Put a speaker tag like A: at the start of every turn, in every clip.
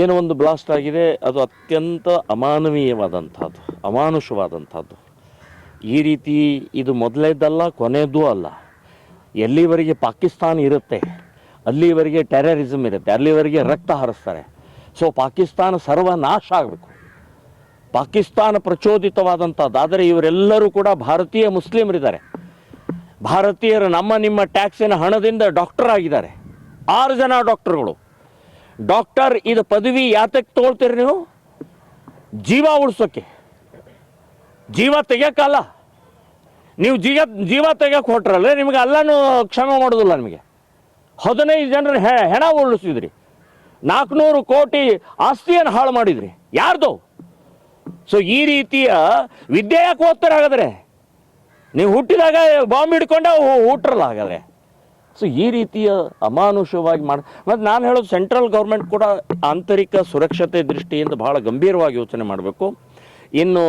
A: ಏನು ಒಂದು ಬ್ಲಾಸ್ಟ್ ಆಗಿದೆ, ಅದು ಅತ್ಯಂತ ಅಮಾನವೀಯವಾದಂಥದ್ದು, ಅಮಾನುಷವಾದಂಥದ್ದು. ಈ ರೀತಿ ಇದು ಮೊದಲೇದಲ್ಲ ಕೊನೆಯದೂ ಅಲ್ಲ. ಎಲ್ಲಿವರೆಗೆ ಪಾಕಿಸ್ತಾನ ಇರುತ್ತೆ, ಅಲ್ಲಿವರೆಗೆ ಟೆರರಿಸಮ್ ಇರುತ್ತೆ, ಅಲ್ಲಿವರೆಗೆ ರಕ್ತ ಹರಿಸ್ತಾರೆ. ಸೊ ಪಾಕಿಸ್ತಾನ ಸರ್ವನಾಶ ಆಗಬೇಕು. ಪಾಕಿಸ್ತಾನ ಪ್ರಚೋದಿತವಾದಂಥದ್ದು, ಆದರೆ ಇವರೆಲ್ಲರೂ ಕೂಡ ಭಾರತೀಯ ಮುಸ್ಲಿಮರಿದ್ದಾರೆ. ಭಾರತೀಯರು ನಮ್ಮ ನಿಮ್ಮ ಟ್ಯಾಕ್ಸಿನ ಹಣದಿಂದ ಡಾಕ್ಟರ್ ಆಗಿದ್ದಾರೆ. ಆರು ಜನ ಡಾಕ್ಟರ್ಗಳು ಡಾಕ್ಟರ್, ಇದು ಪದವಿ ಯಾತಕ್ಕೆ ತೊಗೊಳ್ತೀರಿ ನೀವು? ಜೀವ ಉಳಿಸೋಕ್ಕೆ ಜೀವ ತೆಗಿಯೋಕ್ಕಲ್ಲ. ನೀವು ಜೀವ ಜೀವ ತೆಗಿಯೋಕೆ ಹೊಟ್ರಲ್ಲ ನಿಮಗೆ ಅಲ್ಲನೂ ಕ್ಷಮ ಮಾಡೋದಿಲ್ಲ ನಿಮಗೆ. ಹದಿನೈದು ಜನರ ಹೆಣ ಉಳಿಸಿದ್ರಿ. ನಾಲ್ಕುನೂರು ಕೋಟಿ ಆಸ್ತಿಯನ್ನು ಹಾಳು ಮಾಡಿದ್ರಿ. ಯಾರ್ದು? ಸೊ ಈ ರೀತಿಯ ವಿದ್ಯೆ ಯಾಕೆ ಓದ್ತಾರೆ ಹಾಗಾದರೆ ನೀವು ಹುಟ್ಟಿದಾಗ ಬಾಂಬ್ ಹಿಡ್ಕೊಂಡೆ ಹುಟ್ರಲ್ಲ ಹಾಗಾದ್ರೆ. ಸೊ ಈ ರೀತಿಯ ಅಮಾನುಷವಾಗಿ ಮಾಡಿ ಮತ್ತು ನಾನು ಹೇಳೋದು ಸೆಂಟ್ರಲ್ ಗೌರ್ಮೆಂಟ್ ಕೂಡ ಆಂತರಿಕ ಸುರಕ್ಷತೆ ದೃಷ್ಟಿಯಿಂದ ಬಹಳ ಗಂಭೀರವಾಗಿ ಯೋಚನೆ ಮಾಡಬೇಕು. ಇನ್ನು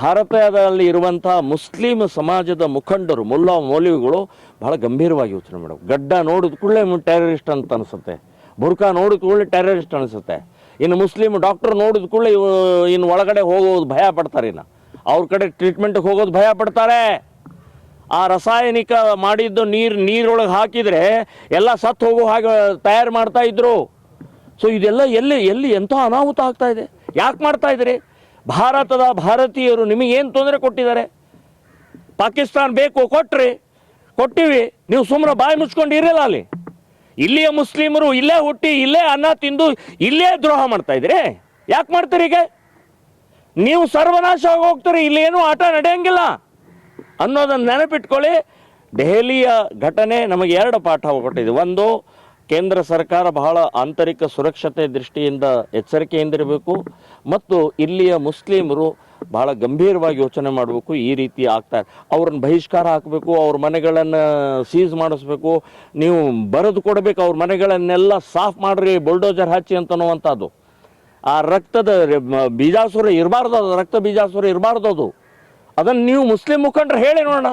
A: ಭಾರತದಲ್ಲಿ ಇರುವಂಥ ಮುಸ್ಲಿಂ ಸಮಾಜದ ಮುಖಂಡರು, ಮುಲ್ಲಾ ಮೌಲ್ಯಗಳು ಬಹಳ ಗಂಭೀರವಾಗಿ ಯೋಚನೆ ಮಾಡಬೇಕು. ಗಡ್ಡ ನೋಡಿದ ಕೂಡಲೇ ಟೆರರಿಸ್ಟ್ ಅಂತ ಅನಿಸುತ್ತೆ. ಬುರ್ಕಾ ನೋಡಿದ ಕೂಡಲೇ ಟೆರರಿಸ್ಟ್ ಅನಿಸುತ್ತೆ. ಇನ್ನು ಮುಸ್ಲಿಂ ಡಾಕ್ಟರ್ ನೋಡಿದ ಕೂಡಲೇ ಇನ್ನು ಒಳಗಡೆ ಹೋಗೋದು ಭಯ ಪಡ್ತಾರೆ ಇನ್ನು. ಅವ್ರ ಕಡೆ ಟ್ರೀಟ್ಮೆಂಟ್ಗೆ ಹೋಗೋದು ಭಯ ಪಡ್ತಾರೆ. ಆ ರಾಸಾಯನಿಕ ಮಾಡಿದ್ದು ನೀರು, ನೀರೊಳಗೆ ಹಾಕಿದರೆ ಎಲ್ಲ ಸತ್ತು ಹೋಗೋ ಹಾಗೆ ತಯಾರು ಮಾಡ್ತಾ ಇದ್ರು. ಸೊ ಇದೆಲ್ಲ ಎಲ್ಲಿ ಎಲ್ಲಿ ಎಂಥ ಅನಾಹುತ ಆಗ್ತಾ ಇದೆ? ಯಾಕೆ ಮಾಡ್ತಾ ಇದ್ದೀರಿ ಭಾರತದ ಭಾರತೀಯರು ನಿಮಗೇನು ತೊಂದರೆ ಕೊಟ್ಟಿದ್ದಾರೆ? ಪಾಕಿಸ್ತಾನ ಬೇಕು, ಕೊಟ್ರಿ. ಕೊಟ್ಟಿವಿ. ನೀವು ಸುಮ್ಮನೆ ಬಾಯಿ ಮುಚ್ಕೊಂಡು ಇರಲ್ಲ ಅಲ್ಲಿ. ಇಲ್ಲಿಯ ಮುಸ್ಲಿಮರು ಇಲ್ಲೇ ಹುಟ್ಟಿ, ಇಲ್ಲೇ ಅನ್ನ ತಿಂದು, ಇಲ್ಲೇ ದ್ರೋಹ ಮಾಡ್ತಾ ಇದ್ದೀರಿ. ಯಾಕೆ ಮಾಡ್ತೀರಿ ಈಗ? ನೀವು ಸರ್ವನಾಶ ಹೋಗ್ತೀರಿ ಏನು ಆಟ ನಡೆಯಂಗಿಲ್ಲ. ಅನ್ನೋದನ್ನು ನೆನಪಿಟ್ಕೊಳ್ಳಿ. ದೆಹಲಿಯ ಘಟನೆ ನಮಗೆ ಎರಡು ಪಾಠ ಕೊಟ್ಟಿದೆ. ಒಂದು, ಕೇಂದ್ರ ಸರ್ಕಾರ ಬಹಳ ಆಂತರಿಕ ಸುರಕ್ಷತೆ ದೃಷ್ಟಿಯಿಂದ ಎಚ್ಚರಿಕೆಯಿಂದಿರಬೇಕು. ಮತ್ತು ಇಲ್ಲಿಯ ಮುಸ್ಲಿಮರು ಬಹಳ ಗಂಭೀರವಾಗಿ ಯೋಚನೆ ಮಾಡಬೇಕು. ಈ ರೀತಿ ಆಗ್ತಾ ಅವ್ರನ್ನ ಬಹಿಷ್ಕಾರ ಹಾಕಬೇಕು, ಅವ್ರ ಮನೆಗಳನ್ನು ಸೀಸ್ ಮಾಡಿಸ್ಬೇಕು. ನೀವು ಬರೆದು ಕೊಡಬೇಕು, ಅವ್ರ ಮನೆಗಳನ್ನೆಲ್ಲ ಸಾಫ್ ಮಾಡ್ರಿ, ಬುಲ್ಡೋಜರ್ ಹಚ್ಚಿ ಅಂತನ್ನುವಂಥದ್ದು ಆ ರಕ್ತದ ಬೀಜಾಸುರ ಇರಬಾರ್ದು ಅದು, ರಕ್ತ ಬೀಜಾಸುರ ಇರಬಾರ್ದು ಅದು. ಅದನ್ನು ನೀವು ಮುಸ್ಲಿಂ ಮುಖಂಡರು ಹೇಳಿ ನೋಡೋಣ.